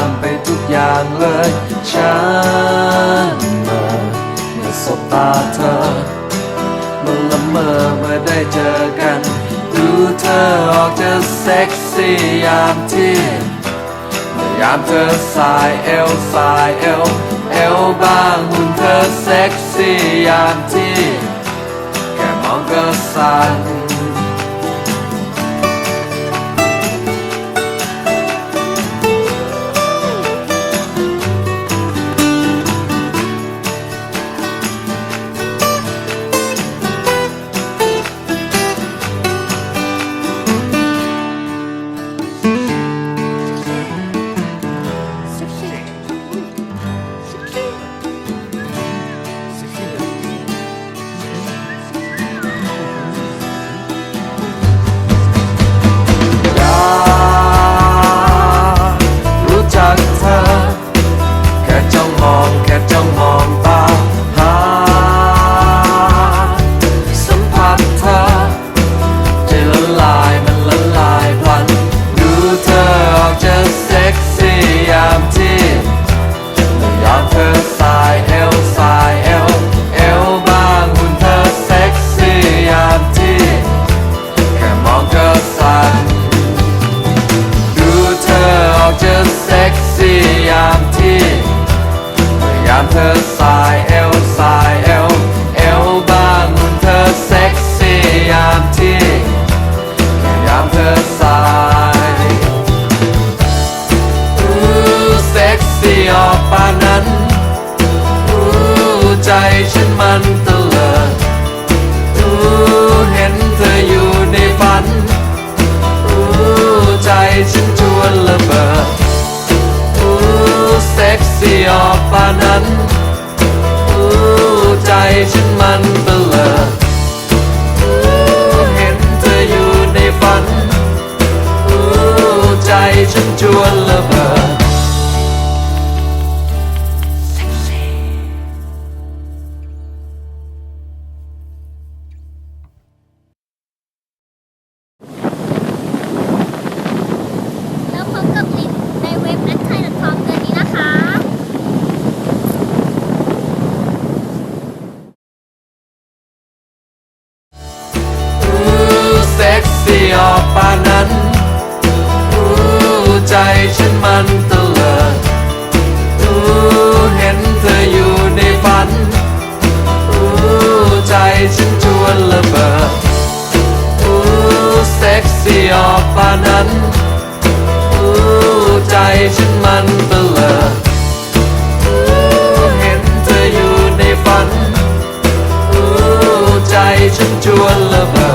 ามไปทุกอย่างเลย ฉันเมื่อเมื่อสบตาเธอเมื่อละเมอเมื่อได้เจอกัน ดูเธอออกจะเซ็กซี่ยามที่เมื่อยามเธอสายเอวสายเอวเอวบางหุ่นเธอเซ็กซี่ยามที่ แค่มองก็สั่น ใจฉันมันเตลิดอู้เห็นเธออยู่ในฝันอู้ใจฉันชวนละเบิดอู้เซ็กซี่ออกปานั้น ออกปานั้นอู้ใจฉันมันเตลิดอู้เห็นเธออยู่ในฝันอู้ใจฉันชวนระเบิดอู้เซ็กซี่ออกปานั้นอู้ใจฉันมันเตลิดอู้เห็นเธออยู่ในฝันอู้ใจฉันชวนระเบิด